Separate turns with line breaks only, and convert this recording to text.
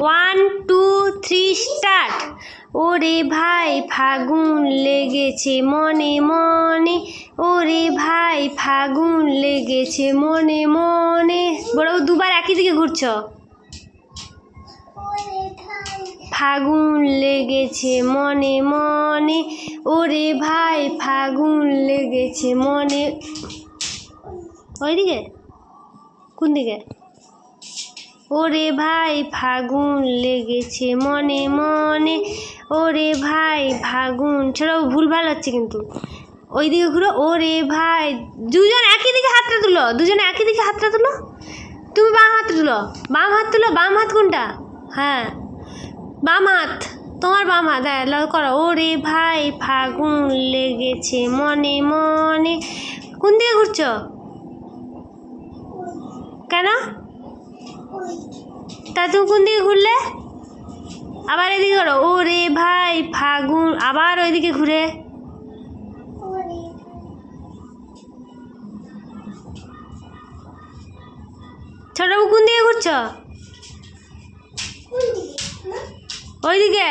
One two three start ওরে ভাই, ফাগুন লেগেছে মনে মনে। ওরে ভাই, ফাগুন লেগেছে মনে মনে। বড় দুবার একই দিকে ঘুরছ? ফাগুন লেগেছে মনে মনে। ওরে ভাই, ফাগুন লেগেছে মনে। ওইদিকে? কোন দিকে ওরে ভাই ফাগুন লেগেছে মনে মনে। ওরে ভাই ফাগুন। ছেড়াও ভুলভাল হচ্ছে কিন্তু। ওই দিকে ঘুরো। ওরে ভাই, দুজন একই দিকে হাতটা তুলো। দুজনে একই দিকে হাতটা তুলো। তুমি বাম হাত তুলো। বাম হাত তুলো। বাম হাত কোনটা? হ্যাঁ। বাম হাত। তোমার বাম হাত। হ্যাঁ করো। ওরে ভাই ফাগুন লেগেছে মনে মনে। কোন দিকে ঘুরছো? কেন? তা তুমি কোন দিকে ঘুরলে? আবার এদিকে করো। ওরে ভাই ফাগুন। আবার ওইদিকে ঘুরে। ছোটবাবু কোন দিকে ঘুরছো? ওইদিকে।